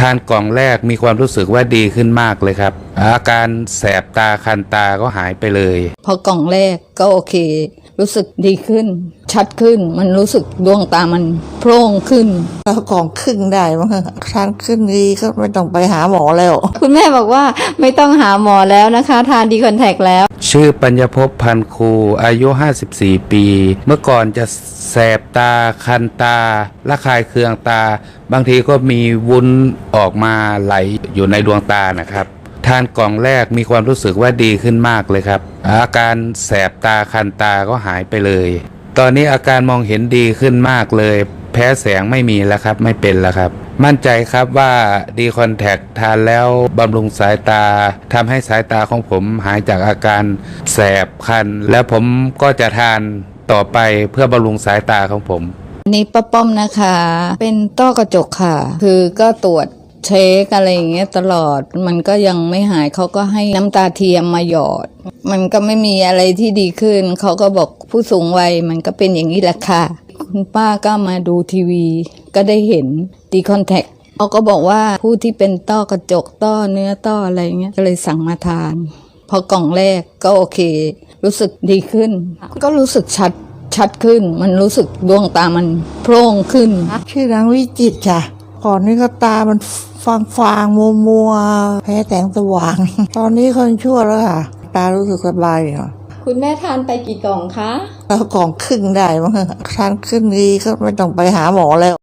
ทานกล่องแรกมีความรู้สึกว่าดีขึ้นมากเลยครับ อาการแสบตาคันตาก็หายไปเลย พอกล่องแรกก็โอเค รู้สึกดีขึ้นชัดขึ้น มันรู้สึกดวงตามันโพร่งขึ้นแล้วกล่องครึ่งได้มั้งทานขึ้นดีก็ไม่ต้องไปหาหมอแล้ว คุณแม่บอกว่าไม่ต้องหาหมอแล้วนะคะ ทานดีคอนแทคแล้ว ชื่อปัญญภพพันครูอายุ 54 ปี เมื่อก่อนจะแสบตาคันตาระคายเคืองตา บางทีก็มีวุ้นออกมาไหลอยู่ในดวงตานะครับทานกล่องแรกมีความรู้สึกว่าดีขึ้นมากเลยครับ อาการแสบตาคันตาก็หายไปเลย ตอนนี้อาการมองเห็นดีขึ้นมากเลย แพ้แสงไม่มีแล้วครับไม่เป็นแล้วครับ มั่นใจครับว่าดีคอนแทคทานแล้วบำรุงสายตาทำให้สายตาของผมหายจากอาการแสบคัน แล้วผมก็จะทานต่อไปเพื่อบำรุงสายตาของผมนี่ป้าป้อมนะคะ เป็นต้อกระจกค่ะ คือก็ตรวจ เช็คอะไรอย่างเงี้ยตลอดมันก็ยังไม่หายเขาก็ให้น้ำตาเทียมมาหยอด มันก็ไม่มีอะไรที่ดีขึ้น เขาก็บอกผู้สูงวัยมันก็เป็นอย่างนี้แหละค่ะ คุณป้าก็มาดูทีวี ก็ได้เห็นดีคอนแทคเขาก็บอกว่าผู้ที่เป็นต้อกระจกต้อเนื้อต้ออะไรเงี้ยก็เลยสั่งมาทาน พอกล่องแรกก็โอเค รู้สึกดีขึ้น ก็รู้สึกชัดชัดขึ้น มันรู้สึกดวงตามันโพร่งขึ้น ชื่อนางวิจิตรค่ะ ก่อนนี้ก็ตามันฟางฟางมัวมัวๆแพ้แสงสว่าง ตอนนี้คนชั่วแล้วค่ะ ตารู้สึกสบายอยู่คุณแม่ทานไปกี่กล่องคะแล้วกล่องครึ่งได้มั้งทานขึ้นดีก็ไม่ต้องไปหาหมอแล้ว